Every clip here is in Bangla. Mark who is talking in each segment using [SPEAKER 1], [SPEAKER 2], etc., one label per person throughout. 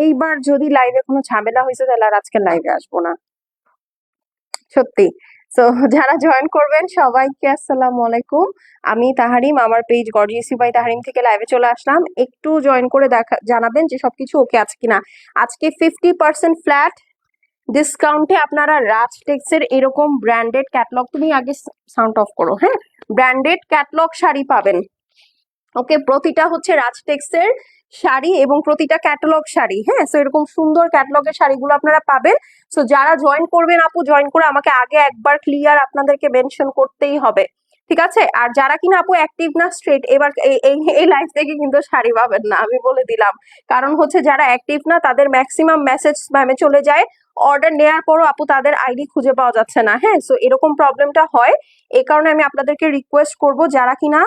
[SPEAKER 1] এইবার যদি লাইভে কোনো ঝামেলা হয়েছে, তাহলে আর আজকে লাইভে আসব না। সত্যি। তো যারা জয়েন করবেন, সবাইকে আসসালামু আলাইকুম। আমি তাহারিম, আমার পেজ গর্জিয়াসি বাই তাহারিম থেকে লাইভে চলে আসলাম। একটু জয়েন করে দেখা, জানাবেন যে সবকিছু ওকে আছে কিনা। আজকে ফিফটি পার্সেন্ট ফ্ল্যাট ডিসকাউন্টে আপনারা রাজ টেক্সের এরকম ব্র্যান্ডেড ক্যাটলগ তুমি আগে সাউন্ড অফ করো হ্যাঁ? ব্র্যান্ডেড ক্যাটলগ শাড়ি পাবেন। ওকে প্রতিটা হচ্ছে রাজ টেক্সের শাড়ি এবং প্রতিটা ক্যাটালগ শাড়ি হ্যাঁ? সো এরকম সুন্দর ক্যাটালগের শাড়িগুলো আপনারা পাবেন। সো যারা জয়েন করবেন আপু জয়েন করে আমাকে আগে একবার ক্লিয়ার আপনাদেরকে মেনশন করতেই হবে। ঠিক আছে? আর যারা কিনা আপু অ্যাক্টিভ না স্ট্রেট এবার এই, এই- এই লাইফ থেকে কিন্তু শাড়ি পাবেন না, আমি বলে দিলাম। কারণ হচ্ছে যারা অ্যাক্টিভ না, তাদের ম্যাক্সিমাম মেসেজ স্প্যামে চলে যায়। অর্ডার নেওয়ার পরও আপু তাদের আইডি খুঁজে পাওয়া যাচ্ছে না হ্যাঁ? সো এরকম প্রবলেমটা হয়। এই কারণে আমি আপনাদেরকে রিকোয়েস্ট করব, যারা কিনা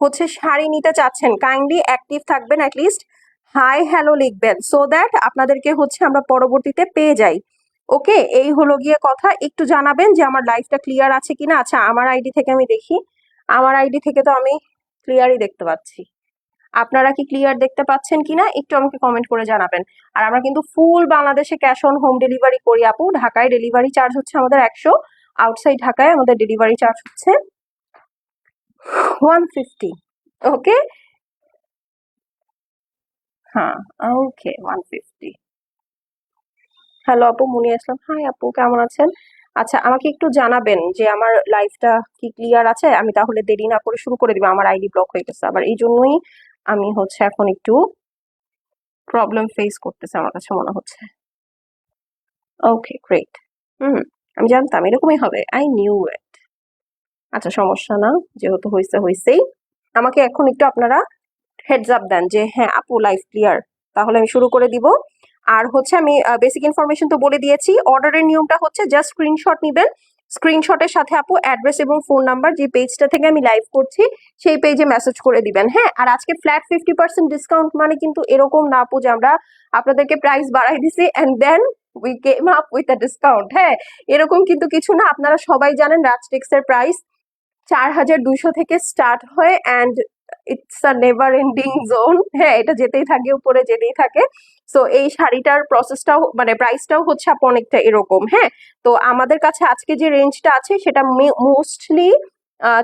[SPEAKER 1] হচ্ছে শাড়ি নিতে চাচ্ছেন কাইন্ডলি অ্যাক্টিভ থাকবেন অ্যাটলিস্ট হাই হ্যালো লিখবেন সো দ্যাট আপনাদেরকে হচ্ছে আমরা পরবর্তীতে পেয়ে যাই। ওকে এই হলো গিয়ে কথা, একটু জানাবেন যে আমার লাইফটা ক্লিয়ার আছে কিনা? আচ্ছা আমার আইডি থেকে আমি দেখি, আমার আইডি থেকে তো আমি ক্লিয়ারই দেখতে পাচ্ছি। আপনারা কি ক্লিয়ার দেখতে পাচ্ছেন কিনা? একটু আমাকে কমেন্ট করে জানাবেন। আর আমরা কিন্তু ফুল বাংলাদেশে ক্যাশ অন হোম ডেলিভারি করি আপু, ঢাকায় ডেলিভারি চার্জ হচ্ছে আমাদের একশো আউটসাইড ঢাকায় আমাদের ডেলিভারি চার্জ হচ্ছে ওয়ান ফিফটি ওকে হ্যাঁ ওকে ওয়ান ফিফটি হ্যালো আপু মুনি আসলাম হাই আপু কেমন আছেন? আচ্ছা আমাকে একটু জানাবেন যে আমার লাইফটা কি ক্লিয়ার আছে? আমি তাহলে দেরি না করে শুরু করে দিব, আমার আইডি ব্লক হয়ে গেছে। আবার এই জন্যই আমি হচ্ছে এখন একটু প্রবলেম ফেস করতেছে, আমার কাছে মনে হচ্ছে। ওকে গ্রেট হুম, আমি জানতাম, এরকমই হবে। আই নিউ ইট আচ্ছা সমস্যা না, যেহেতু হয়েছে হয়েছেই আমাকে এখন একটু আপনারা হেডস আপ দেন যে হ্যাঁ আপু লাইফ ক্লিয়ার তাহলে আমি শুরু করে দিব। আর হচ্ছে আমি বেসিক ইনফরমেশন তো বলে দিয়েছি। অর্ডারের নিয়মটা হচ্ছে জাস্ট স্ক্রিনশট নেবেন। স্ক্রিনশটের সাথে আপু অ্যাড্রেস এবং ফোন নাম্বার যে পেজটা থেকে আমি লাইভ করছি, সেই পেজে মেসেজ করে দিবেন হ্যাঁ? আর আজকে ফ্ল্যাট ফিফটি পার্সেন্ট ডিসকাউন্ট মানে কিন্তু এরকম না আপু যে আমরা আপনাদেরকে প্রাইস বাড়াই দিছি and then we came up with a discount হ্যাঁ? এরকম কিন্তু কিছু না। আপনারা সবাই জানেন রাজটেক্স এর প্রাইস চার হাজার দুইশো থেকে স্টার্ট হয় and it's a never ending zone হ্যাঁ এটা যেতেই থাকে, উপরে যেতেই থাকে। সো এই শাড়িটার প্রসেসটাও মানে প্রাইসটাও হচ্ছে আপু অনেকটা এরকম হ্যাঁ? তো আমাদের কাছে আজকে যে রেঞ্জটা আছে, সেটা মোস্টলি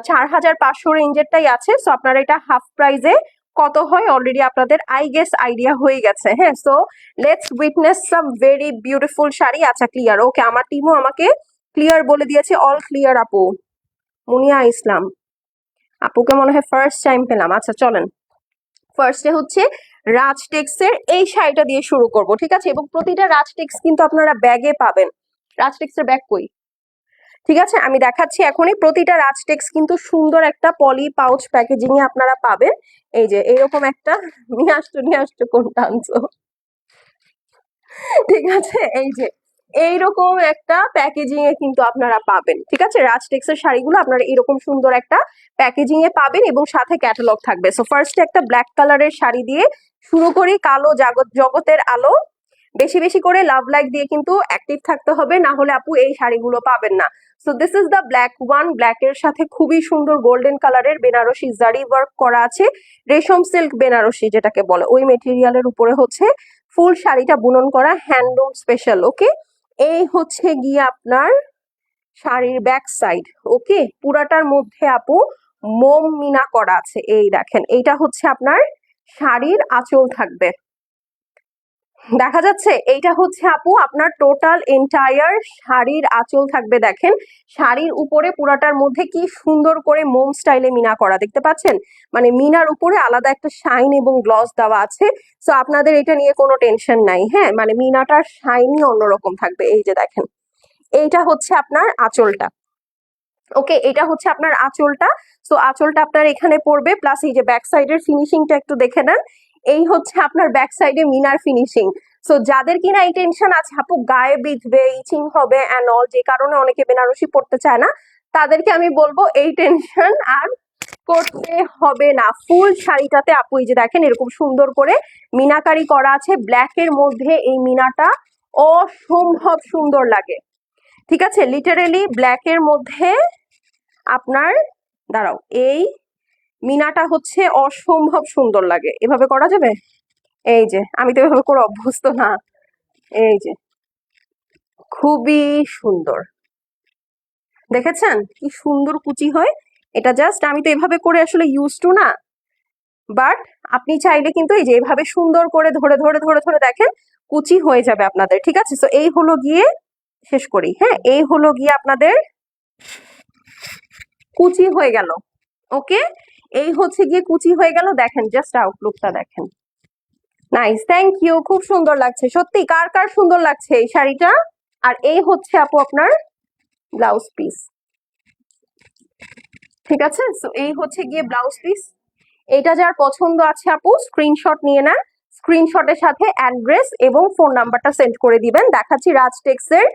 [SPEAKER 1] চার হাজার পাঁচশো রেঞ্জেরটাই আছে। সো আপনারা এটা হাফ প্রাইজে কত হয় অলরেডি আপনাদের আই গেস আইডিয়া হয়ে গেছে হ্যাঁ? So let's witness some very beautiful sari. আচ্ছা ক্লিয়ার ওকে আমার টিমও আমাকে ক্লিয়ার বলে দিয়েছে অল ক্লিয়ার আপু। মুনিয়া ইসলাম। আপুকে মনে হয় ফার্স্ট টাইম পেলাম। আচ্ছা চলেন। ফার্স্টে হচ্ছে রাজ টেক্সের এই শাড়িটা দিয়ে শুরু করব, ঠিক আছে? এবং প্রতিটা রাজ টেক্স কিন্তু আপনারা ব্যাগে পাবেন। রাজ টেক্সের ব্যাগ কই? ঠিক আছে? আমি দেখাচ্ছি এখনই। প্রতিটা রাজ টেক্স কিন্তু সুন্দর একটা পলি পাউচ প্যাকেজিং এ আপনারা পাবেন। এই যে এরকম একটা নিয়ে আসতো নিয়ে আসতো কোনটা আনছো? ঠিক আছে? এই যে এইরকম একটা প্যাকেজিং এ কিন্তু আপনারা পাবেন, ঠিক আছে? রাজটেক্স এর শাড়িগুলো আপনারা এরকম সুন্দর একটা প্যাকেজিং এ পাবেন এবং সাথে ক্যাটালগ থাকবে। সো ফার্স্টে একটা ব্ল্যাক কালারের শাড়ি দিয়ে শুরু করি কালো জাগত জগতের আলো। বেশি বেশি করে লাভ লাইক দিয়ে কিন্তু অ্যাক্টিভ থাকতে হবে, না হলে আপু এই শাড়িগুলো পাবেন না। So this is the black one black এর সাথে খুবই সুন্দর গোল্ডেন কালারের বেনারসি জারি ওয়ার্ক করা আছে। রেশম সিল্ক বেনারসি যেটাকে বলে। ওই মেটেরিয়ালের উপরে হচ্ছে ফুল শাড়িটা বুনন করা হ্যান্ডলুম স্পেশাল ওকে এই হচ্ছে গিয়ে আপনার শাড়ির ব্যাক সাইড ওকে পুরাটার মধ্যে আপু মোম মিনা করা আছে, এই দেখেন। এইটা হচ্ছে আপনার শাড়ির আঁচল থাকবে। দেখা যাচ্ছে এইটা হচ্ছে আপু, আপনার টোটাল এন্টায়ার শাড়ির আঁচল থাকবে দেখেন। শাড়ির উপরে পুরাটার মধ্যে কি সুন্দর করে মোম স্টাইলে মিনা করা, দেখতে পাচ্ছেন? মানে মিনার উপরে আলাদা একটা শাইন এবং গ্লস দেওয়া আছে। সো আপনাদের এটা নিয়ে কোনো টেনশন নাই হ্যাঁ? মানে মিনাটার শাইনই অন্যরকম থাকবে, এই যে দেখেন। এইটা হচ্ছে আপনার আঁচলটা। ওকে, এটা হচ্ছে আপনার আঁচলটা। সো আঁচলটা আপনার এখানে পড়বে প্লাস এই যে ব্যাক সাইডের ফিনিশিংটা একটু দেখে নেন। এই হচ্ছে আপনার ব্যাক সাইডে মিনার ফিনিশিং সো যাদের কিনা এই টেনশন আছে, আপু গায়ে বিঁধবে, ইচিং হবে অ্যান্ড অল যে কারণে অনেকে বেনারসি পড়তে চায় না, তাদেরকে আমি বলব এই টেনশন আর করতে হবে না। ফুল শাড়িটাতে আপু, এই যে দেখেন, এরকম সুন্দর করে মিনাকারি করা আছে। ব্ল্যাক এর মধ্যে এই মিনাটা অসম্ভব সুন্দর লাগে। ঠিক আছে? লিটারেলি ব্ল্যাক এর মধ্যে আপনার, দাঁড়াও, এই মিনাটা হচ্ছে অসম্ভব সুন্দর লাগে। এভাবে করা যাবে? এই যে, আমি তো এভাবে করে অভ্যস্ত না। এই যে, খুবই সুন্দর। দেখেছেন? কি সুন্দর কুচি হয়? এটা জাস্ট আমি তো এভাবে করে আসলে ইউজ টু না। বাট আপনি চাইলে কিন্তু এই যে, এভাবে সুন্দর করে ধরে ধরে ধরে ধরে দেখেন, কুচি হয়ে যাবে আপনাদের, ঠিক আছে? তো এই হলো গিয়ে শেষ করি হ্যাঁ? এই হলো গিয়ে আপনাদের কুচি হয়ে গেল ওকে এই হচ্ছে গিয়ে কুচি হয়ে গেল, দেখেন জাস্ট আউটলুকটা দেখেন। নাইস থ্যাংক ইউ খুব সুন্দর লাগছে, সত্যি, কার কার সুন্দর লাগছে এই শাড়িটা? আর এই হচ্ছে আপু আপনার ব্লাউজ পিস ঠিক আছে? এই হচ্ছে গিয়ে ব্লাউজ পিস এটা যার পছন্দ আছে আপু স্ক্রিনশট নিয়ে নেন। স্ক্রিনশটের সাথে অ্যাড্রেস এবং ফোন নাম্বারটা সেন্ড করে দিবেন। দেখাচ্ছি রাজ টেক্সের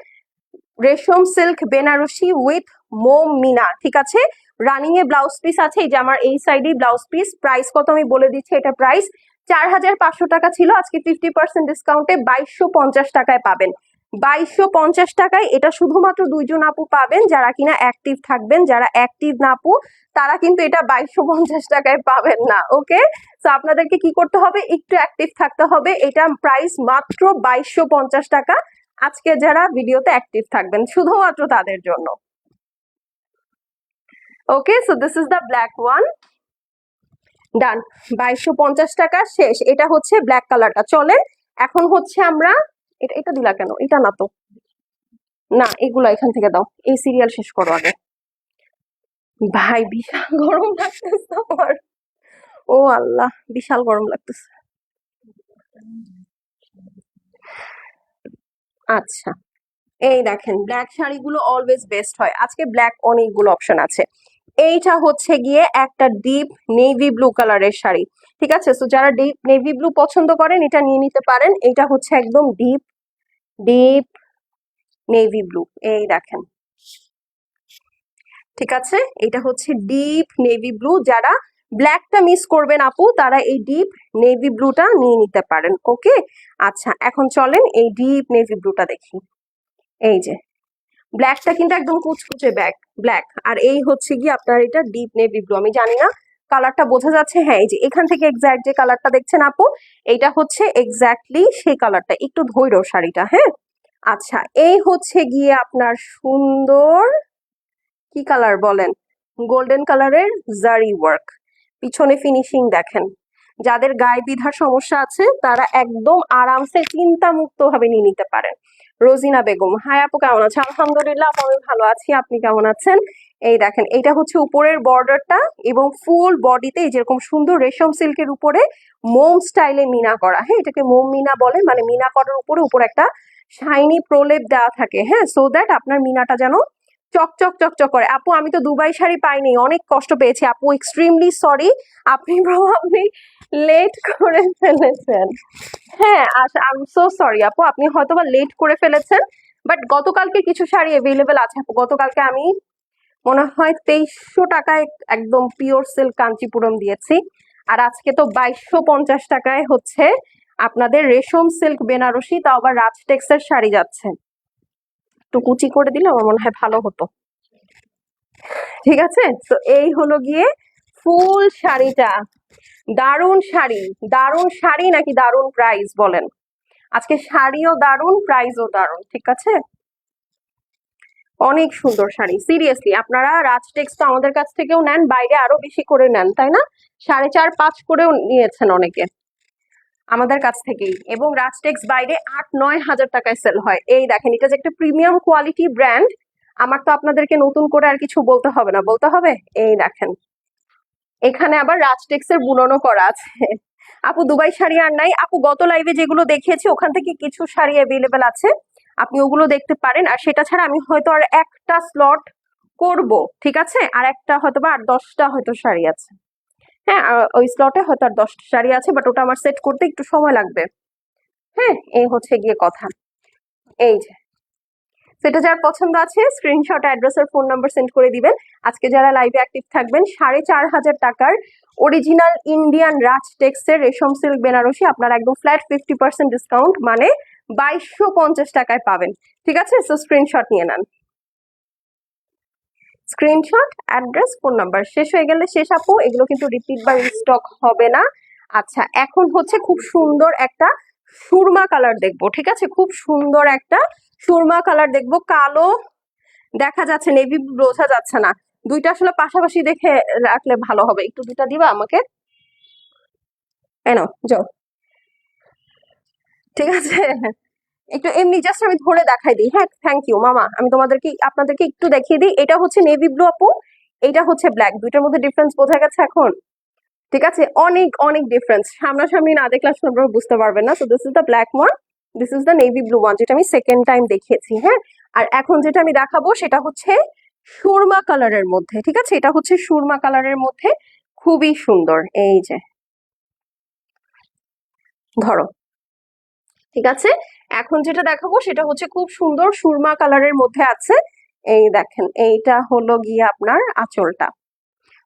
[SPEAKER 1] রেশম সিল্ক বেনারসি উইথ মোম মিনা ঠিক আছে? রানিং এ ব্লাউজ পিস আছে, এই যে আমার এই সাইডে ব্লাউজ পিস প্রাইস কত আমি বলে দিচ্ছি এটা প্রাইস চার হাজার পাঁচশো টাকা ছিল, আজকে ফিফটি পার্সেন্ট ডিসকাউন্টে বাইশশো পঞ্চাশ টাকায় পাবেন। বাইশশো পঞ্চাশ টাকায় এটা শুধুমাত্র দুইজন আপু পাবেন, যারা কিনা অ্যাক্টিভ থাকবেন, যারা অ্যাক্টিভ না আপু, তারা কিন্তু এটা বাইশশো পঞ্চাশ টাকায় পাবেন না, ওকে? তো আপনাদেরকে কি করতে হবে? একটু অ্যাক্টিভ থাকতে হবে, এটা প্রাইস মাত্র বাইশশো পঞ্চাশ টাকা, আজকে যারা ভিডিওতে অ্যাক্টিভ থাকবেন, শুধুমাত্র তাদের জন্য। Okay so this is the black one done বাইশশো পঞ্চাশ টাকা শেষ। এটা হচ্ছে ব্ল্যাক কালারটা চলে এখন হচ্ছে আমরা, এটা এটা দিলা কেন? এটা না তো। না, এগুলো এখান থেকে দাও। এই সিরিয়াল শেষ করো আগে। ভাই, বিশাল গরম লাগতেছে আমার। ও আল্লাহ, বিশাল গরম লাগতেছে। আচ্ছা। এই দেখেন ব্ল্যাক শাড়িগুলো অলওয়েজ বেস্ট হয়। আজকে ব্ল্যাক অনেকগুলো অপশন আছে। এইটা হচ্ছে গিয়ে একটা ডিপ নেভি ব্লু কালারের শাড়ি, ঠিক আছে? তো যারা ডিপ নেভি ব্লু পছন্দ করেন, এটা নিয়ে নিতে পারেন। এটা হচ্ছে একদম ডিপ ডিপ নেভি ব্লু এই দেখেন। ঠিক আছে? এটা হচ্ছে ডিপ নেভি ব্লু যারা ব্ল্যাকটা মিস করবেন আপু, তারা এই ডিপ নেভি ব্লুটা নিয়ে নিতে পারেন ওকে আচ্ছা এখন চলেন এই ডিপ নেভি ব্লুটা দেখি। এই যে ব্ল্যাকটা কিন্তু একদম কুচকুচে ব্যাক ব্ল্যাক আর এই হচ্ছে কি আপনার এটা ডিপ নেভি ব্লু আমি জানি না কালারটা বোঝা যাচ্ছে? হ্যাঁ এই যে এখান থেকে এক্স্যাক্ট যে কালারটা দেখছেন আপু এইটা হচ্ছে এক্স্যাক্টলি সেই কালারটা একটু ধৈর্য শাড়িটা হ্যাঁ? আচ্ছা এই হচ্ছে গিয়ে আপনার সুন্দর, কি কালার বলেন? গোল্ডেন কালারের জারি ওয়ার্ক পিছনে ফিনিশিং দেখেন। যাদের গায়ে বিধার সমস্যা আছে, তারা একদম আরামসে চিন্তা মুক্ত ভাবে নিয়ে নিতে পারেন। রোজিনা বেগম। হাই আপু, কেমন আছে? আলহামদুলিল্লাহ আমি ভালো আছি। আপনি কেমন আছেন? এই দেখেন, এইটা হচ্ছে উপরের বর্ডারটা এবং ফুল বডিতে যেরকম সুন্দর রেশম সিল্কের উপরে মোম স্টাইলে মিনা করা। হ্যাঁ এটাকে মোম মিনা বলে মানে মিনা করার উপরে উপরে একটা শাইনি প্রলেপ দেওয়া থাকে। হ্যাঁ সো দ্যাট আপনার মিনাটা যেন চকচক চকচক করে। আপু, আমি তো দুবাই শাড়ি পাইনি, অনেক কষ্ট পেয়েছি। আপু এক্সট্রিমলি সরি আপনি প্রবাবলি লেট করে ফেলেছেন। হ্যাঁ আই এম সো সরি আপু। আপনি হয়তোবা লেট করে ফেলেছেন বাট গতকালকে কিছু শাড়ি অ্যাভেলেবেল আছে, আপু। গতকালকে আমি, মনে হয় তেইশশো টাকায় একদম পিওর সিল্ক কাঞ্চিপুরম দিয়েছি। আর আজকে তো বাইশশো পঞ্চাশ টাকায় হচ্ছে আপনাদের রেশম সিল্ক বেনারসি, তাও আবার রাজ টেক্সের শাড়ি যাচ্ছে। একটু কুচি করে দিলে আমার মনে হয় ভালো হতো। ঠিক আছে? তো এই হলো গিয়ে ফুল শাড়িটা। দারুণ শাড়ি। দারুণ শাড়ি নাকি দারুণ প্রাইস বলেন? আজকে শাড়িও দারুণ প্রাইসও দারুণ, ঠিক আছে? অনেক সুন্দর শাড়ি সিরিয়াসলি আপনারা রাজ টেক্স তো আমাদের কাছ থেকেও নেন, বাইরে আরও বেশি করে নেন, তাই না? সাড়ে চার, পাঁচ করেও নিয়েছেন অনেকে। আমাদের কাছ থেকেই। এবং রাজটেক্স বাইরে আট, নয় হাজার টাকায় সেল হয়। এই দেখেন, এটা যে একটা প্রিমিয়াম কোয়ালিটি ব্র্যান্ড আমার তো আপনাদেরকে নতুন করে আর কিছু বলতে হবে না। বলতে হবে? এই দেখেন। এখানে আবার রাজটেক্স এর বুননও করা আছে। আপু, দুবাই শাড়ি আর নাই। আপু, গত লাইভে যেগুলো দেখিয়েছি, ওখান থেকে কিছু শাড়ি অ্যাভেলেবেল আছে। আপনি ওগুলো দেখতে পারেন। আর সেটা ছাড়া আমি হয়তো আর একটা স্লট করব, ঠিক আছে? আর একটা হয়তো বা আর দশটা হয়তো শাড়ি আছে। হ্যাঁ ওই স্লটে হয়তো আর দশটা শাড়ি আছে বাট ওটা আমার সেট করতে একটু সময় লাগবে। হ্যাঁ এই হচ্ছে গিয়ে কথা। এই যে, সেটা যার পছন্দ আছে স্ক্রিনশট অ্যাড্রেস আর ফোন নাম্বার সেন্ড করে দিবেন। আজকে যারা লাইভে অ্যাক্টিভ থাকবেন, সাড়ে চার হাজার টাকার অরিজিনাল ইন্ডিয়ান রাজ টেক্সের রেশম সিল্ক বেনারসি আপনারা একদম ফ্ল্যাট ফিফটি পার্সেন্ট ডিসকাউন্ট মানে বাইশশো পঞ্চাশ টাকায় পাবেন। ঠিক আছে? সো স্ক্রিনশট নিয়ে নেন। স্ক্রিনশট, অ্যাড্রেস, ফোন নাম্বার শেষ হয়ে গেলে শেষ আপু, এগুলো কিন্তু রিপিট বা রিস্টক হবে না। আচ্ছা এখন হচ্ছে খুব সুন্দর একটা সুরমা কালার দেখব, ঠিক আছে? খুব সুন্দর একটা সুরমা কালার দেখব, কালো, দেখা যাচ্ছে নেভি বোঝা যাচ্ছে না। দুইটা আসলে পাশাপাশি দেখে রাখলে ভালো হবে। একটু দুইটা দিবা আমাকে? এনো যাও। ঠিক আছে? একটু এমনি জাস্ট আমি ধরে দেখাই দিই। হ্যাঁ থ্যাংক ইউ মামা, আমি তোমাদেরকে, আপনাদেরকে একটু দেখিয়ে দিই। এটা হচ্ছে নেভি ব্লু আপু, এটা হচ্ছে ব্ল্যাক দুইটার মধ্যে ডিফারেন্স বোঝা গেছে এখন? ঠিক আছে? অনেক অনেক ডিফারেন্স সামনাসামনি না দেখলে আসলে আপনারা বুঝতে পারবেন না। তো this is the black one this is the navy blue one যেটা আমি সেকেন্ড টাইম দেখিয়েছি হ্যাঁ? আর এখন যেটা আমি দেখাবো, সেটা হচ্ছে সুরমা কালারের মধ্যে, ঠিক আছে? এটা হচ্ছে সুরমা কালারের মধ্যে, খুবই সুন্দর। এই যে, ধরো। ঠিক আছে? এখন যেটা দেখাবো সেটা হচ্ছে খুব সুন্দর সুরমা কালারের মধ্যে আছে। এই দেখেন, এইটা হলো গিয়ে আপনার আঁচলটা।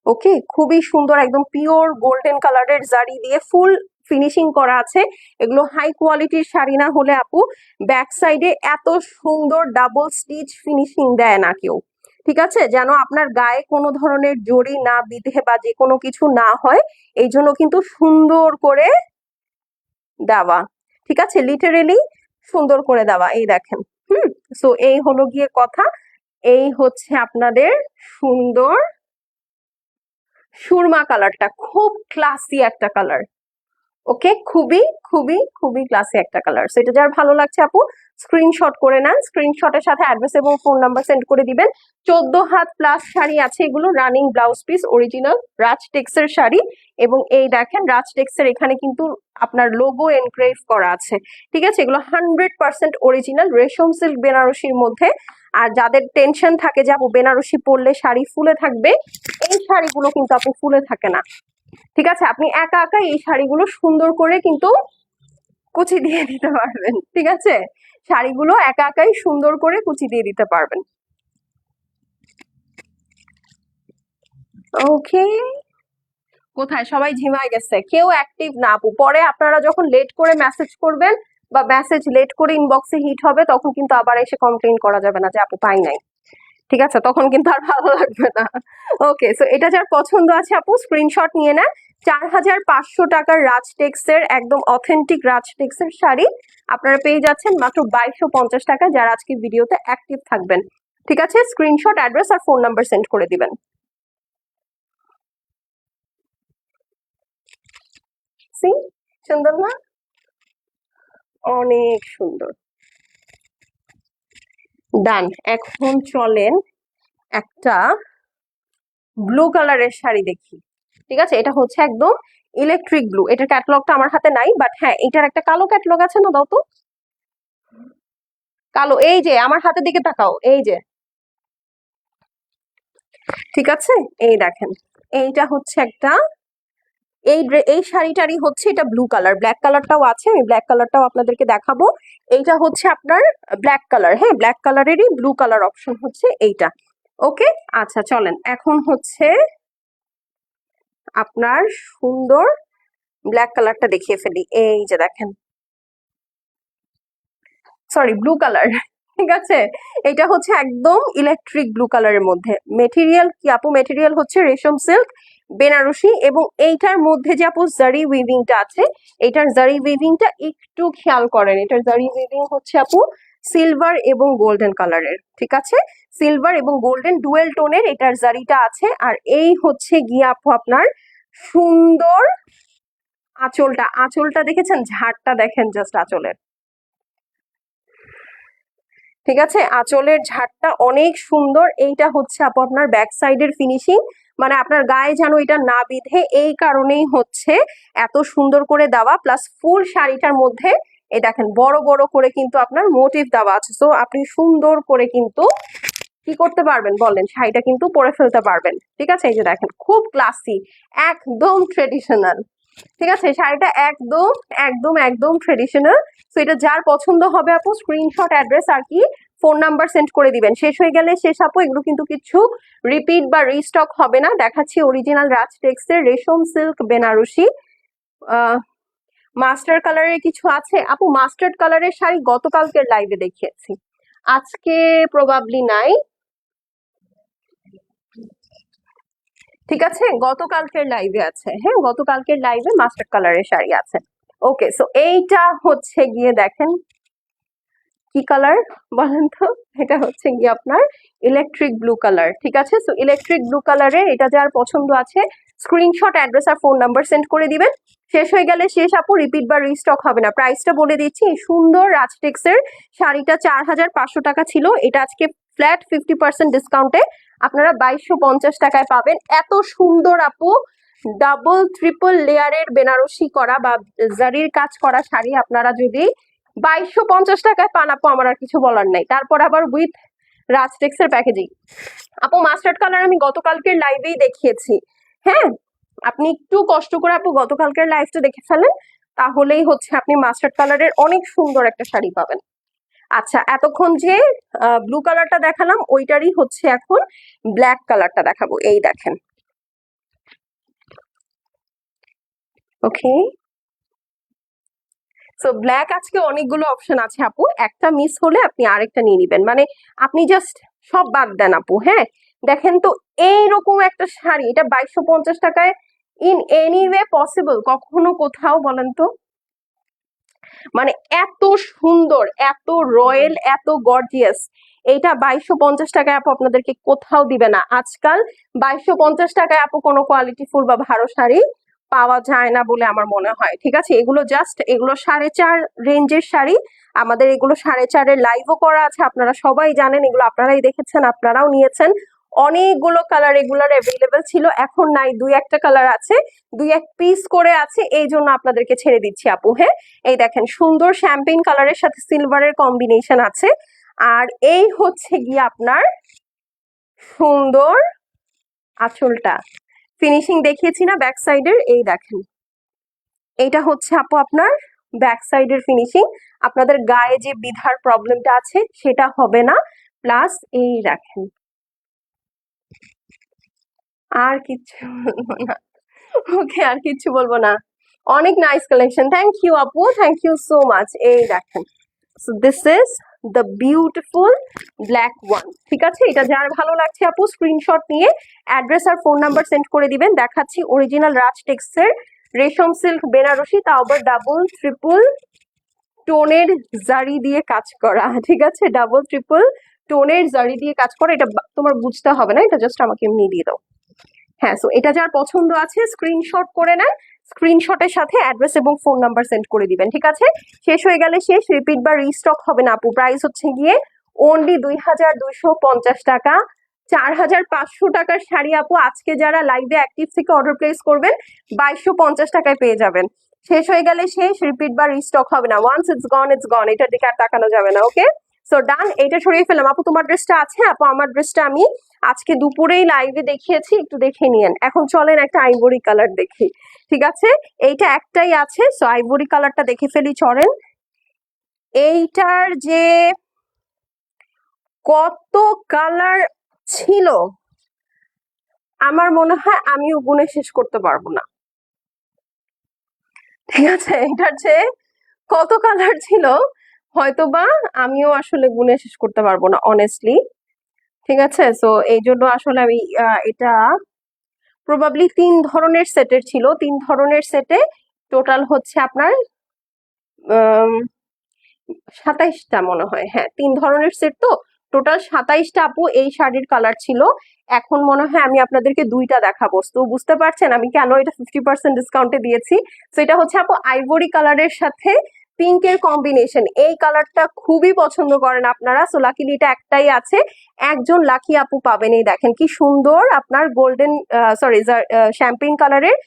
[SPEAKER 1] ওকে? খুবই সুন্দর, একদম পিওর গোল্ডেন কালারের জারি দিয়ে ফুল ফিনিশিং করা আছে। এগুলো হাই কোয়ালিটির শাড়ি না হলে আপু ব্যাক সাইডে এত সুন্দর ডাবল স্টিচ ফিনিশিং দেয় না কেউ। ঠিক আছে? যেন আপনার গায়ে কোনো ধরনের জড়ি না বিধে বা যে কোনো কিছু না হয় এই জন্য কিন্তু সুন্দর করে দেওয়া। ঠিক আছে? লিটারেলি সুন্দর করে দেওয়া, এই দেখেন। হুম? সো এই হলো গিয়ে কথা। এই হচ্ছে আপনাদের সুন্দর সুরমা কালারটা খুব ক্লাসি একটা কালার ওকে খুবই খুবই খুবই ক্লাসি একটা কালার সো এটা যার ভালো লাগছে আপু স্ক্রিনশট করে নেন। স্ক্রিনশটের সাথে অ্যাড্রেস এবং ফোন নাম্বার সেন্ড করে দিবেন। চোদ্দ হাত প্লাস শাড়ি আছে এগুলো running blouse piece original Raj টেক্সের sari. এবং এই দেখেন রাজ টেক্সের এখানে কিন্তু আপনার লোগো এনক্রেভ করা আছে। ঠিক আছে, এগুলো হান্ড্রেড পার্সেন্ট অরিজিনাল রেশম সিল্ক বেনারসির মধ্যে। আর যাদের টেনশন থাকে যে আপু, বেনারসি পরলে শাড়ি ফুলে থাকবে, এই শাড়িগুলো কিন্তু আপু ফুলে থাকে না। ঠিক আছে? আপনি একা একা এই শাড়িগুলো সুন্দর করে কিন্তু কুচি দিয়ে দিতে পারবেন, ঠিক আছে? শাড়িগুলো একা একাই সুন্দর করে কুচি দিয়ে দিতে পারবেন। ওকে কোথায়? সবাই ঝিমায় গেছে। কেউ অ্যাক্টিভ না আপু। পরে আপনারা যখন লেট করে মেসেজ করবেন বা মেসেজ লেট করে ইনবক্সে হিট হবে, তখন কিন্তু আবার এসে কমপ্লেন করা যাবে না যে আপু পাই নাই। ঠিক আছে? তখন কিন্তু আর ভালো লাগবে না। ওকে সো এটা যার পছন্দ আছে আপু স্ক্রিনশট নিয়ে নেন। চার হাজার পাঁচশো টাকার রাজ টেক্সের একদম অথেন্টিক রাজ টেক্সের শাড়ি আপনারা পেয়ে যাচ্ছেন মাত্র বাইশশো পঞ্চাশ টাকা যারা আজকে ভিডিওতে অ্যাক্টিভ থাকবেন। ঠিক আছে? স্ক্রিনশট অ্যাড্রেস আর ফোন নাম্বার সেন্ড করে দিবেন। সি সুন্দর না? অনেক সুন্দর। ডান এখন চলেন একটা ব্লু কালারের শাড়ি দেখি। ঠিক আছে? এটা হচ্ছে একদম ইলেকট্রিক ব্লু এটার ক্যাটলগটা আমার হাতে নাই বাট হ্যাঁ এটার একটা কালো ক্যাটলগ আছে না, দাও তো। কালো, এই যে, আমার হাতের দিকে তাকাও, এই যে। ঠিক আছে? এই দেখেন, এইটা হচ্ছে একটা এই এই শাড়িটারই হচ্ছে এটা ব্লু কালার ব্ল্যাক কালারটাও আছে, আমি ব্ল্যাক কালারটাও আপনাদেরকে দেখাবো। এইটা হচ্ছে আপনার ব্ল্যাক কালার হ্যাঁ? ব্ল্যাক কালারেরই ব্লু কালার অপশন হচ্ছে এইটা। ওকে আচ্ছা চলেন। এখন হচ্ছে আপনার সুন্দর ব্ল্যাক কালারটা দেখিয়ে ফেলি। এই যে দেখেন। সরি ব্লু কালার ঠিক আছে? এটা হচ্ছে একদম ইলেকট্রিক ব্লু কালারের মধ্যে। মেটেরিয়াল কি আপু? মেটেরিয়াল হচ্ছে রেশম সিল্ক বেনারসি এবং এইটার মধ্যে যে আপু জারি উইভিংটা আছে এটার জারি উইভিংটা একটু খেয়াল করেন। এটার জারি উইভিং হচ্ছে আপু সিলভার এবং গোল্ডেন কালারের ঠিক আছে? সিলভার এবং গোল্ডেন ডুয়েল টোনের এটার জারিটা আছে, আর এই হচ্ছে গিয়ে আপু আপনার সুন্দর আঁচলটা। আঁচলটা দেখেছেন? ঝাড়টা দেখেন জাস্ট আঁচলের। ঠিক আছে? আঁচলের ঝাড়টা অনেক সুন্দর। এইটা হচ্ছে আপু আপনার ব্যাক সাইডের ফিনিশিং মানে আপনার গায়ে যেন এটা না বিধে, এই কারণেই হচ্ছে এত সুন্দর করে দেওয়া প্লাস ফুল শাড়িটার মধ্যে, এই দেখেন, বড় বড় করে কিন্তু আপনার মোটিভ দেওয়া আছে। তো আপনি সুন্দর করে কিন্তু কি করতে পারবেন বলেন? শাড়িটা কিন্তু পরে ফেলতে পারবেন। ঠিক আছে? এই যে দেখেন, খুব ক্লাসি একদম ট্রেডিশনাল ঠিক আছে? শাড়িটা একদম একদম একদম ট্রেডিশনাল তো এটা যার পছন্দ হবে আপু স্ক্রিনশট অ্যাড্রেস আর কি ফোন নাম্বার সেন্ড করে দিবেন। শেষ হয়ে গেলে শেষ আপু, এগুলো কিন্তু কিছু রিপিট বা রিস্টক হবে না। দেখাচ্ছি অরিজিনাল রাজ টেক্সের রেশম সিল্ক বেনারসি। মাস্টার কালারের কিছু আছে? আপু মাস্টার্ড কালারের শাড়ি গতকালকের লাইভে দেখিয়েছি। আজকে প্রবাবলি নাই। ঠিক আছে? গতকালকের লাইভে আছে। হ্যাঁ গতকালকের লাইভে মাস্টার কালারের শাড়ি আছে। ওকে সো এইটা হচ্ছে গিয়ে দেখেন। কি কালার বলেন তো? এটা হচ্ছে গিয়ে আপনার ইলেকট্রিক ব্লু কালার ঠিক আছে? সো ইলেকট্রিক ব্লু কালারের এটা যার পছন্দ আছে স্ক্রিনশট অ্যাড্রেস আর ফোন নাম্বার সেন্ড করে দিবেন। শেষ হয়ে গেলে শেষ আপু রিপিট বা রিস্টক হবে না। প্রাইসটা বলে দিচ্ছি সুন্দর রাজটেক্সের শাড়িটা চার হাজার পাঁচশো টাকা ছিল। এটা আজকে ফ্ল্যাট ফিফটি পার্সেন্ট ডিসকাউন্টে আপনারা বাইশশো পঞ্চাশ টাকায় পাবেন। এত সুন্দর আপু ডাবল ট্রিপল লেয়ারের বেনারসি করা বা জারির কাজ করা শাড়ি আপনারা যদি বাইশশো পঞ্চাশ টাকায় পান আপু, আমার আর কিছু বলার নাই। তারপর আবার উইথ রাজটেক্সের প্যাকেজিং আপু মাস্টার্ড কালার আমি গতকালকের লাইভেই দেখিয়েছি। হ্যাঁ আপনি একটু কষ্ট করে আপু গতকালকের লাইভটা দেখে ফেলেন, তাহলেই হচ্ছে আপনি মাস্টার্ড কালারের অনেক সুন্দর একটা শাড়ি পাবেন। আচ্ছা এতক্ষণ যে ব্লু কালারটা দেখালাম, ওইটারই হচ্ছে এখন ব্ল্যাক কালারটা দেখাবো। এই দেখেন। ওকে সো ব্ল্যাক আজকে অনেকগুলো অপশন আছে আপু। একটা মিস হলে আপনি আরেকটা নিয়ে নিবেন। মানে আপনি জাস্ট সব বাদ দেন আপু হ্যাঁ? দেখেন তো এইরকম একটা শাড়ি, এটা বাইশশো পঞ্চাশ টাকায় ইন এনি ওয়ে পসিবল কখনো কোথাও বলেন তো? মানে এত সুন্দর, এত রয়্যাল, এত গর্জিয়াস এইটা বাইশশো পঞ্চাশ টাকায় আপু আপনাদেরকে কোথাও দিবে না। আজকাল বাইশশো পঞ্চাশ টাকায় আপু কোনো কোয়ালিটি ফুল বা ভালো শাড়ি পাওয়া যায় না বলে আমার মনে হয়, ঠিক আছে? এগুলো জাস্ট এগুলো সাড়ে চার রেঞ্জের শাড়ি। আমাদের এগুলো সাড়ে চারের লাইভও করা আছে, আপনারা সবাই জানেন, এগুলো আপনারাই দেখেছেন, আপনারাও নিয়েছেন। অনেকগুলো কালার এগুলোর অ্যাভেলেবেল ছিল, এখন নাই, দুই একটা কালার আছে, দুই এক পিস করে আছে, এই জন্য আপনাদেরকে ছেড়ে দিচ্ছি আপু হ্যাঁ? এই দেখেন, সুন্দর শ্যাম্পেন কালারের সাথে সিলভারের কম্বিনেশন আছে। আর এই হচ্ছে গিয়ে আপনার সুন্দর আঁচলটা। ফিনিশিং দেখিয়েছি না ব্যাক সাইডের এই দেখেন। এইটা হচ্ছে আপু আপনার ব্যাক সাইডের ফিনিশিং আপনাদের গায়ে যে বিধার প্রবলেমটা আছে, সেটা হবে না। প্লাস এই দেখেন। আর কিচ্ছু বলব না। ওকে, আর কিচ্ছু বলব না। অনেক নাইস কালেকশন থ্যাংক ইউ আপু থ্যাংক ইউ সো মাচ এই দেখেন। So this is the beautiful black one ঠিক আছে? এটা যার ভালো লাগছে আপু স্ক্রিনশট নিয়ে অ্যাড্রেস আর ফোন নাম্বার সেন্ড করে দিবেন। দেখাচ্ছি অরিজিনাল রাজ টেক্সের রেশম সিল্ক বেনারসি তাও আবার ডাবল ট্রিপল টোনের জারি দিয়ে কাজ করা। ঠিক আছে? ডাবল ট্রিপল টোনের জারি দিয়ে কাজ করা। এটা তোমার বুঝতে হবে না, এটা জাস্ট আমাকে এমনি দিয়ে দাও। হ্যাঁ সো এটা যার পছন্দ আছে স্ক্রিনশট করে নেন। স্ক্রিনশটের সাথে অ্যাড্রেস এবং ফোন নাম্বার সেন্ড করে দিবেন, ঠিক আছে? শেষ হয়ে গেলে শেষ, রিপিট বা রিস্টক হবে না আপু। প্রাইস হচ্ছে গিয়ে ওনলি দুই হাজার দুইশো পঞ্চাশ টাকা। চার হাজার পাঁচশো টাকার শাড়ি আপু, আজকে যারা লাইভে অ্যাক্টিভ থেকে অর্ডার প্লেস করবেন, বাইশশো পঞ্চাশ টাকায় পেয়ে যাবেন। শেষ হয়ে গেলে শেষ রিপিট বা রিস্টক হবে না। Once it's gone it's gone এটার দিকে আর তাকানো যাবে না ওকে সো ডান এটা সরিয়ে ফেলাম আপু, তোমার ড্রেসটা আছে? আপু, আমার ড্রেসটা আমি আজকে দুপুরেই লাইভে দেখিয়েছি, একটু দেখে নিয়েন। এখন চলেন একটা আইভরি কালার দেখি। ঠিক আছে? এইটা একটাই আছে সো আইভরি কালারটা দেখে ফেলি, চলেন। এইটার যে কত কালার ছিল, আমার মনে হয় আমিও গুনে শেষ করতে পারব না। ঠিক আছে? এটার যে কত কালার ছিল, হয়তোবা আমিও আসলে গুনে শেষ করতে পারব না অনেস্টলি ঠিক আছে? সো এই জন্য আসলে আমি এটা প্রবাবলি তিন ধরনের সেটের ছিল। তিন ধরনের সেটে টোটাল হচ্ছে আপনার সাতাইশটা মনে হয়। হ্যাঁ তিন ধরনের সেট তো। টোটাল সাতাইশটা আপু এই শাড়ির কালার ছিল। এখন মনে হয় আমি আপনাদেরকে দুইটা দেখাবো। তো বুঝতে পারছেন আমি কেন এটা ফিফটি পার্সেন্ট ডিসকাউন্টে দিয়েছি? তো এটা হচ্ছে আপু আইভরি কালারের সাথে পিঙ্কের কম্বিনেশন। এই কালারটা খুবই পছন্দ করেন আপনারা। সো লাকিলি একটাই আছে। একজন লাকি আপু পাবেন। এই দেখেন কি সুন্দর আপনার গোল্ডেন সরি শ্যাম্পেন কালারের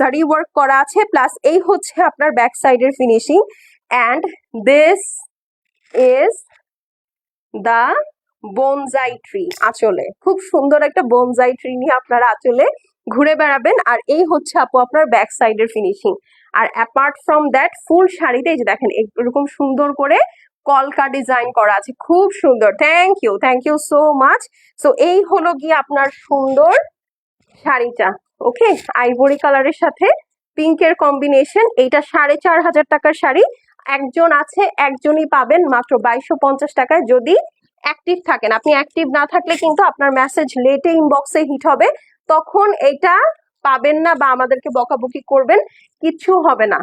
[SPEAKER 1] জারি ওয়ার্ক করা আছে। প্লাস এই হচ্ছে আপনার ব্যাক সাইডের finishing and this is the bonsai tree আঁচলে। খুব সুন্দর একটা বনজাই ট্রি নিয়ে আপনারা আঁচলে ঘুরে বেড়াবেন আর এই হচ্ছে আপু আপনার ব্যাক সাইডের ফিনিশিং আর অ্যাপার্ট ফ্রম দ্যাট ফুল শাড়িতে এই যে দেখেন এরকম সুন্দর করে কলকা ডিজাইন করা আছে, খুব সুন্দর। Thank you thank you so much so এই হলো গিয়ে আপনার সুন্দর শাড়িটা ওকে আইভরি কালারের সাথে পিঙ্কের কম্বিনেশন এইটা সাড়ে চার হাজার টাকার শাড়ি। একজন আছে, একজনই পাবেন মাত্র বাইশশো পঞ্চাশ টাকায়। যদি অ্যাক্টিভ থাকেন, আপনি অ্যাক্টিভ না থাকলে কিন্তু আপনার মেসেজ লেটে ইনবক্সে হিট হবে। তখন এটা পাবেন না বা আমাদেরকে বকাবকি করবেন কিচ্ছু হবে না।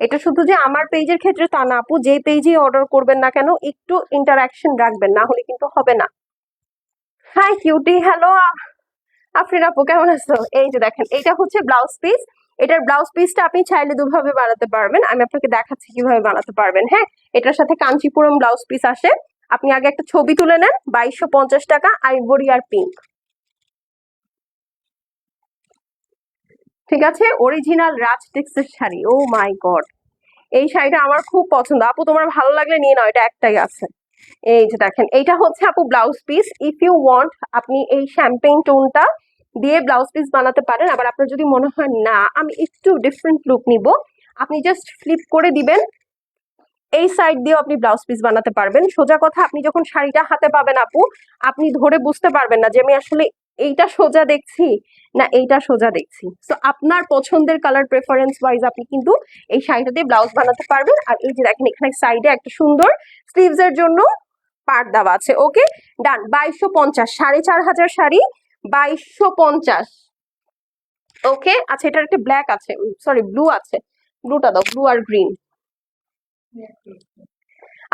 [SPEAKER 1] এটা শুধু যে আমার পেজের ক্ষেত্রে তা না আপু, যে পেজে অর্ডার করবেন না কেন, একটু ইন্টারাকশন রাখবেন, না হলে কিন্তু হবে না। হাই কিউটি হ্যালো আফরিন আপু, কেমন আছো? এই যে দেখেন, এটা হচ্ছে ব্লাউজ পিস এটার ব্লাউজ পিসটা আপনি চাইলে দুভাবে বানাতে পারবেন। আমি আপনাকে দেখাচ্ছি কীভাবে বানাতে পারবেন হ্যাঁ? এটার সাথে কাঞ্চিপুরম ব্লাউজ পিস আসে। আপনি আগে একটা ছবি তুলে নেন, বাইশশো টাকা আইভরি আর পিঙ্ক ঠিক আছে? অরিজিনাল রাজ টেক্সের শাড়ি। ও মাই গড এই শাড়িটা আমার খুব পছন্দ। আপু, তোমার ভালো লাগলে নিয়ে নাও, এটা একটাই আছে। এই যে দেখেন, এইটা হচ্ছে আপু blouse piece if you want আপনি এই শ্যাম্পেইন টোনটা দিয়ে ব্লাউজ পিস বানাতে পারেন। আবার আপনার যদি মনে হয়, না, আমি একটু ডিফারেন্ট লুক নিব, আপনি জাস্ট ফ্লিপ করে দিবেন। এই সাইড দিয়েও আপনি ব্লাউজ পিস বানাতে পারবেন। সোজা কথা, আপনি যখন শাড়িটা হাতে পাবেন আপু, আপনি ধরে বুঝতে পারবেন না যে আমি আসলে এইটা সোজা দেখছি না এইটা সোজা দেখছি। তো আপনার পছন্দের কালার প্রেফারেন্স ওয়াইজ আপনি কিন্তু এই শাড়িটা দিয়ে ব্লাউজ বানাতে পারবেন। আর এই যে দেখেন, এখানে সাইডে একটা সুন্দর স্লিভস এর জন্য পার্ট দেওয়া আছে। ওকে ডান বাইশশো পঞ্চাশ, সাড়ে চার হাজার শাড়ি, বাইশশো পঞ্চাশ। ওকে আচ্ছা এটার একটা ব্ল্যাক আছে। সরি ব্লু আছে। ব্লুটা দাও ব্লু আর গ্রিন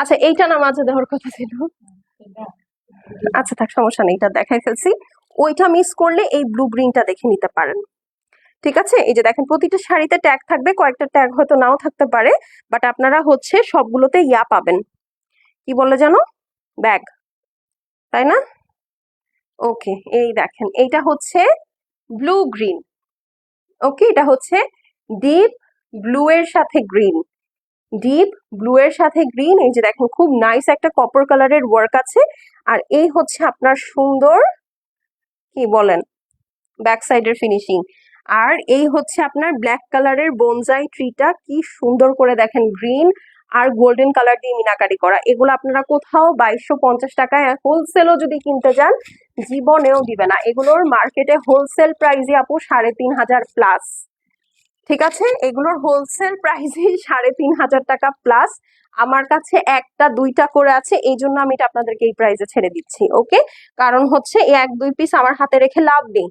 [SPEAKER 1] আচ্ছা এইটা না মাঝে দেওয়ার কথা ছিল। আচ্ছা থাক, সমস্যা নেই, এটা দেখাই ফেলছি। ওইটা মিস করলে এই ব্লু গ্রিনটা দেখে নিতে পারেন। ঠিক আছে? এই যে দেখেন, প্রতিটা শাড়িতে ট্যাগ থাকবে, কয়েকটা ট্যাগ হয়তো নাও থাকতে পারে বাট আপনারা হচ্ছে সবগুলোতে ইয়া পাবেন। কি বলে জানো? ব্যাগ। তাই না? ওকে এই দেখেন, এইটা হচ্ছে ব্লু গ্রিন ওকে এটা হচ্ছে ডিপ ব্লু এর সাথে গ্রিন ডিপ ব্লু এর সাথে গ্রিন এই যে দেখেন, খুব নাইস একটা কপার কালারের ওয়ার্ক আছে। আর এই হচ্ছে আপনার সুন্দর কি বলেন? ব্যাক সাইডের ফিনিশিং আর এই হচ্ছে আপনার ব্ল্যাক কালারের বোনজাই ট্রিটা কি সুন্দর করে দেখেন গ্রিন আর গোল্ডেন কালার দিয়ে মিনাকারি করা। এগুলো আপনারা কোথাও বাইশশো পঞ্চাশ টাকায় হোলসেলও যদি কিনতে যান, জীবনেও দিবে না। এগুলোর মার্কেটে হোলসেল প্রাইসে আপু সাড়ে তিন হাজার প্লাস ঠিক আছে? এগুলোর হোলসেল প্রাইসই সাড়ে তিন হাজার টাকা প্লাস আমার কাছে একটা, দুইটা করে আছে এই জন্য আমি এটা আপনাদেরকে এই প্রাইসে ছেড়ে দিচ্ছি ওকে কারণ হচ্ছে এই এক, দুই পিস আমার হাতে রেখে লাভ নেই।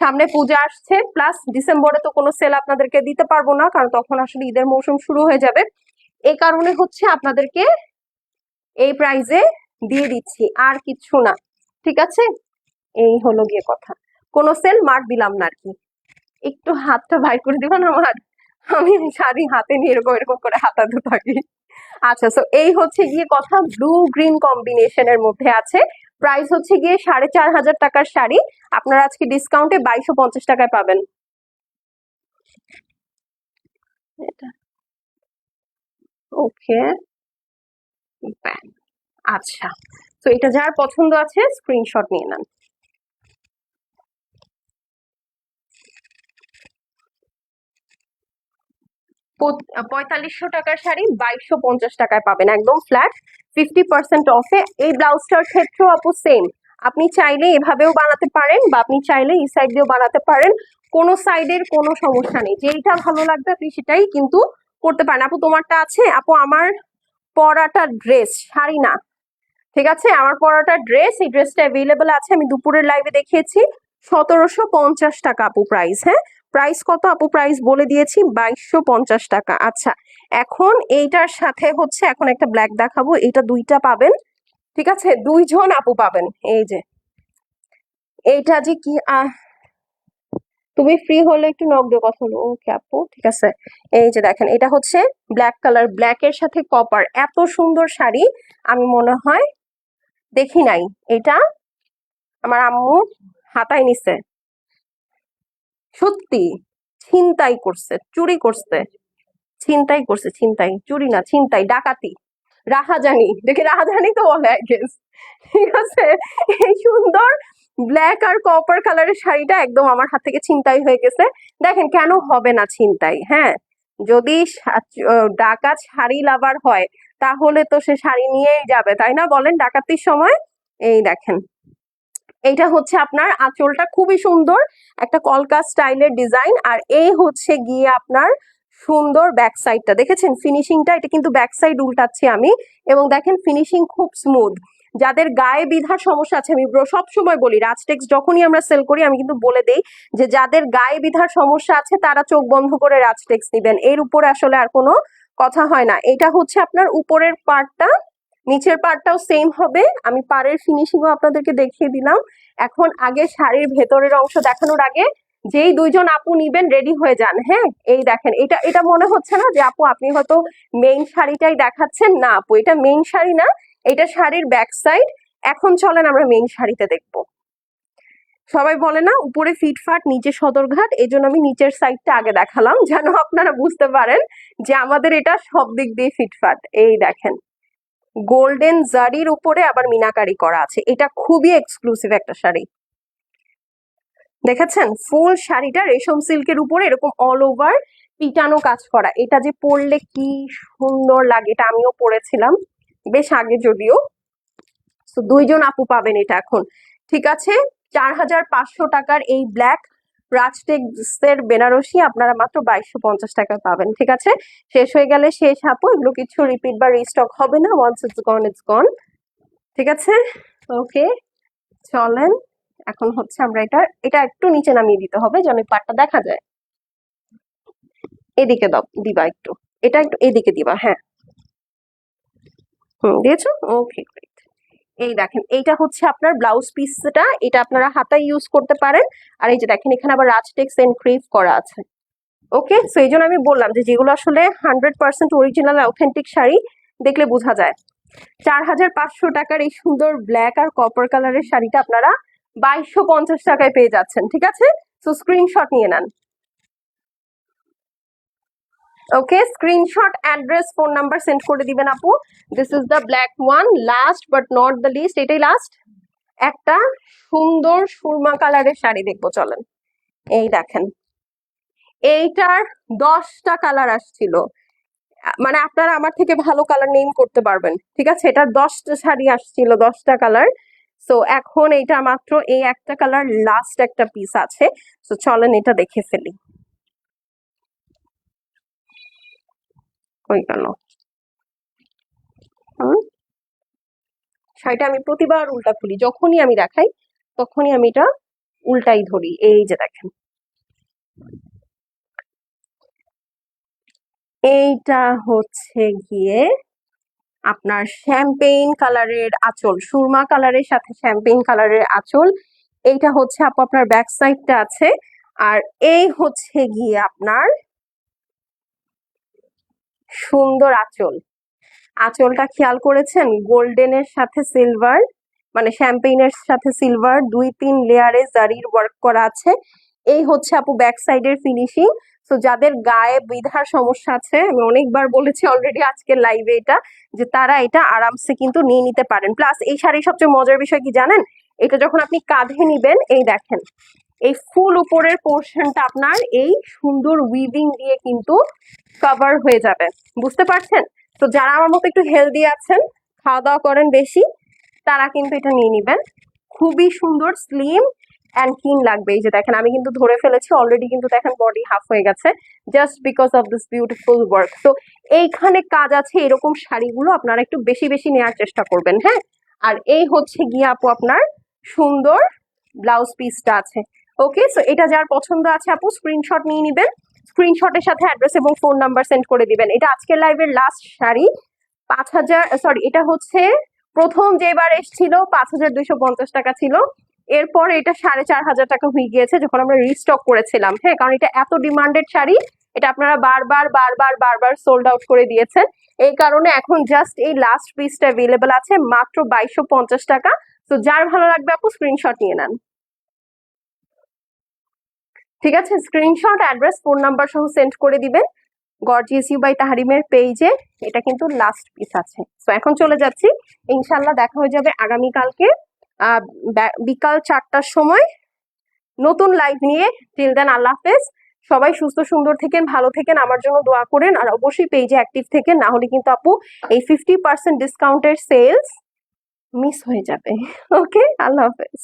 [SPEAKER 1] সামনে পূজা আসছে প্লাস ডিসেম্বরে তো কোনো সেল আপনাদেরকে দিতে পারব না, কারণ তখন আসলে ঈদের মৌসুম শুরু হয়ে যাবে। এই কারণে হচ্ছে আপনাদেরকে এই প্রাইজে দিয়ে দিচ্ছি, আর কিছু না, ঠিক আছে? এই হলো গিয়ে কথা। কোনো সেল মার দিলাম না আর কি। একটু হাতটা বাইর করে দিবেন আমার? আমি শাড়ি হাতে নিয়ে এরকম এরকম করে হাতাতে থাকি। আচ্ছা সো এই হচ্ছে গিয়ে কথা। ব্লু গ্রিন কম্বিনেশনের মধ্যে আছে। প্রাইস হচ্ছে গিয়ে সাড়ে চার হাজার টাকার শাড়ি। আপনারা আজকে ডিসকাউন্টে বাইশশো পঞ্চাশ টাকায় পাবেন। ওকে আচ্ছা। তো এটা যার পছন্দ আছে স্ক্রিনশট নিয়ে নেন। পঁয়তাল্লিশশো টাকার শাড়ি বাইশশো পঞ্চাশ টাকায় পাবেন, একদম ফ্ল্যাট ফিফটি পার্সেন্ট অফে এই ব্লাউজটার ক্ষেত্রেও আপু সেম আপনি চাইলে এভাবেও বানাতে পারেন বা আপনি চাইলে এই সাইড দিয়েও বানাতে পারেন। কোনো সাইডের কোনো সমস্যা নেই। যেইটা ভালো লাগবে আপনি সেটাই কিন্তু করতে পারেন। আপু, তোমারটা আছে? আপু, আমার পরাটা ড্রেস শাড়ি না। ঠিক আছে? আমার পরাটা ড্রেস এই ড্রেসটা অ্যাভেলেবেল আছে। আমি দুপুরের লাইভে দেখিয়েছি। সতেরোশো পঞ্চাশ টাকা আপু প্রাইস হ্যাঁ? প্রাইস কত আপু? প্রাইস বলে দিয়েছি বাইশশো পঞ্চাশ টাকা। আচ্ছা এখন এইটার সাথে হচ্ছে এখন একটা ব্ল্যাক দেখাবো। এটা দুইটা পাবেন, ঠিক আছে? দুইজন আপু পাবেন, এই যে। এইটা যে কি তুমি ফ্রি হলে একটু নক কথা বলো। ওকে আপু, ঠিক আছে। এই যে দেখেন, এটা হচ্ছে ব্ল্যাক কালার ব্ল্যাক এর সাথে কপার এত সুন্দর শাড়ি, আমি মনে হয় দেখি নাই। এটা আমার আম্মু হাতায় নিছে। সত্যি ছিনতাই করছে, চুরি করছে। ছিনতাই করছে, ছিনতাই, চুরি না, ছিনতাই, ডাকাতি। রাহাজানি, দেখে রাহাজানি তো বলে গেস ঠিক আছে? এই সুন্দর ব্ল্যাক আর কপার কালারের শাড়িটা একদম আমার হাত থেকে ছিনতাই হয়ে গেছে। দেখেন কেন হবে না ছিনতাই হ্যাঁ? যদি ডাকাত শাড়ি লাভার হয়, তাহলে তো সে শাড়ি নিয়েই যাবে, তাই না? বলেন ডাকাতির সময়। এই দেখেন। এইটা হচ্ছে আপনার আঁচলটা খুবই সুন্দর, একটা কলকা স্টাইলের ডিজাইন, আর এই হচ্ছে গিয়ে আপনার সুন্দর ব্যাক সাইডটা দেখেছেন? ফিনিশিংটা এটা কিন্তু ব্যাক সাইড উল্টাচ্ছি আমি, এবং দেখেন ফিনিশিং খুব স্মুথ যাদের গায়ে বিধার সমস্যা আছে, আমি সব সময় বলি, রাজটেক্স যখনই আমরা সেল করি, আমি কিন্তু বলে দেই যে, যাদের গায়ে বিধার সমস্যা আছে, তারা চোখ বন্ধ করে রাজটেক্স নিবেন। এর উপরে আসলে আর কোনো কথা হয় না। এটা হচ্ছে আপনার উপরের পার্টটা নিচের পার্টটাও সেম হবে। আমি পাড়ের ফিনিশিংও আপনাদেরকে দেখিয়ে দিলাম। এখন আগে শাড়ির ভেতরের অংশ দেখানোর আগে যেই দুইজন আপু নিবেন রেডি হয়ে যান হ্যাঁ? এই দেখেন, এটা এটা মনে হচ্ছে না যে আপু, আপনি হয়তো মেইন শাড়িটাই দেখাচ্ছেন। না আপু, এটা মেইন শাড়ি না, এটা শাড়ির ব্যাক সাইড এখন চলেন আমরা মেইন শাড়িতে দেখব। সবাই বলে না, উপরে ফিটফাট, নিচে সদরঘাট এই জন্য আমি নিচের সাইডটা আগে দেখালাম, যেন আপনারা বুঝতে পারেন যে আমাদের এটা সব দিক দিয়ে ফিটফাট। এই দেখেন। গোল্ডেন জারির উপরে আবার মিনাকারি করা আছে। এটা খুবই এক্সক্লুসিভ একটা শাড়ি। দেখেছেন? ফুল শাড়িটা রেশম সিল্কের উপরে এরকম অল ওভার পিটানো কাজ করা। এটা যে পরলে কি সুন্দর লাগে, এটা আমিও পরেছিলাম। বেশ আগে যদিও। তো দুইজন আপু পাবেন এটা এখন। ঠিক আছে? চার হাজার পাঁচশো টাকার এই ব্ল্যাক রাজটেক্সের বেনারসি আপনারা মাত্র বাইশশো পঞ্চাশ টাকায় পাবেন, ঠিক আছে? শেষ হয়ে গেলে শেষ আপু এগুলো কিছু রিপিট বা রিস্টক হবে না once it's gone it's gone ঠিক আছে? ওকে চলেন, এখন হচ্ছে আমরা এটা এটা একটু নিচে নামিয়ে দিতে হবে যেন পাটটা দেখা যায়। এদিকে দাও, দিবা একটু, এটা একটু এদিকে দিবা হ্যাঁ। হুম, দিয়েছ? ওকে এই দেখেন, এইটা হচ্ছে আপনার ব্লাউজ পিসটা এটা আপনারা হাতায় ইউজ করতে পারেন। আর এই যে দেখেন, এখানে আবার রাজটেক্স এনক্রিভ করা আছে। ওকে সো এই জন্য আমি বললাম যে যেগুলো আসলে hundred percent original authentic sari, দেখলে বোঝা যায়। চার হাজার পাঁচশো টাকার এই সুন্দর ব্ল্যাক আর কপার কালারের শাড়িটা আপনারা বাইশশো পঞ্চাশ টাকায় পেয়ে যাচ্ছেন, ঠিক আছে? সো স্ক্রিনশট নিয়ে নেন। Okay screenshot address phone number send করে দিবেন আপু। This is the black one last but not the least এটাই লাস্ট একটা সুন্দর সুরমা কালারের শাড়ি দেখব, চলেন। এই দেখেন। এইটার দশটা কালার আসছিল। মানে আপনারা আমার থেকে ভালো কালার নেম করতে পারবেন, ঠিক আছে? এটার দশটা শাড়ি আসছিল, দশটা কালার। সো এখন এইটা মাত্র এই একটা কালার লাস্ট একটা পিস আছে। সো চলেন এটা দেখে ফেলি। কই গেল শাড়িটা আমি প্রতিবার উল্টা খুলি, যখনই আমি দেখাই, তখনই আমি এটা উল্টাই ধরি, এই যে দেখেন। এইটা হচ্ছে গিয়ে আপনার শ্যাম্পেইন কালারের আঁচল, সুরমা কালারের সাথে শ্যাম্পেইন কালারের আঁচল। এইটা হচ্ছে আপু, আপনার ব্যাক সাইডটা আছে। আর এই হচ্ছে গিয়ে আপনার সুন্দর আঁচল। আঁচলটা খেয়াল করেছেন? গোল্ডেনের সাথে সিলভার মানে শ্যাম্পেইনের সাথে সিলভার, দুই তিন লেয়ারে জারির ওয়ার্ক করা আছে। এই হচ্ছে আপু ব্যাক সাইডের ফিনিশিং তো যাদের গায়ে বিধার সমস্যা আছে, আমি অনেকবার বলেছি অলরেডি আজকের লাইভে এটা, যে তারা এটা আরামসে কিন্তু নিয়ে নিতে পারেন। প্লাস এই শাড়ির সবচেয়ে মজার বিষয় কি জানেন? এটা যখন আপনি কাঁধে নিবেন, এই দেখেন। এই ফুল উপরের পোর্শনটা আপনার এই সুন্দর উইভিং দিয়ে কিন্তু কভার হয়ে যাবে। বুঝতে পারছেন? তো যারা আমার মতো একটু হেলদি আছেন, খাওয়া দাওয়া করেন বেশি, তারা কিন্তু এটা নিয়ে নিবেন। খুবই সুন্দর স্লিম অ্যান্ড ক্লিন লাগবে। এই যে দেখেন, আমি কিন্তু ধরে ফেলেছি অলরেডি কিন্তু দেখেন বডি হাফ হয়ে গেছে just because of this beautiful work তো এইখানে কাজ আছে, এরকম শাড়িগুলো আপনারা একটু বেশি বেশি নেওয়ার চেষ্টা করবেন হ্যাঁ? আর এই হচ্ছে গিয়ে আপু আপনার সুন্দর ব্লাউজ পিসটা আছে। ওকে সো এটা যার পছন্দ আছে আপু স্ক্রিনশট নিয়ে নিবেন। স্ক্রিনশটের সাথে অ্যাড্রেস এবং ফোন নাম্বার সেন্ড করে দিবেন। এটা আজকের লাইভের লাস্ট শাড়ি। পাঁচ হাজার সরি এটা হচ্ছে প্রথম যেবার এসছিল, পাঁচ হাজার দুইশো পঞ্চাশ টাকা ছিল। এরপর এটা সাড়ে চার হাজার টাকা হয়ে গিয়েছে যখন আমরা রিস্টক করেছিলাম। হ্যাঁ কারণ এটা এত ডিমান্ডেড শাড়ি, এটা আপনারা বারবার বারবার বারবার সোল্ড আউট করে দিয়েছেন। এই কারণে এখন জাস্ট এই লাস্ট পিসটা অ্যাভেলেবল আছে, মাত্র বাইশশো পঞ্চাশ টাকা। তো যার ভালো লাগবে আপু স্ক্রিনশট নিয়ে নেন। ঠিক আছে? স্ক্রিনশট অ্যাড্রেস ফোন নাম্বার সহ সেন্ড করে দিবেন। গর্জিয়াস ইউ বাই তাহারিমের পেজে এটা কিন্তু লাস্ট পিস আছে। সো এখন চলে যাচ্ছি। ইনশাল্লাহ দেখা হয়ে যাবে আগামীকালকে। বিকাল চারটার সময়। নতুন লাইভ নিয়ে। টিল দেন আল্লাহ হাফেজ। সবাই সুস্থ, সুন্দর থেকেন, ভালো থেকেন, আমার জন্য দোয়া করেন। আর অবশ্যই পেজে অ্যাক্টিভ থেকেন। না হলে কিন্তু আপু, এই ফিফটি পার্সেন্ট ডিসকাউন্টের সেলস মিস হয়ে যাবে। ওকে আল্লাহ হাফেজ।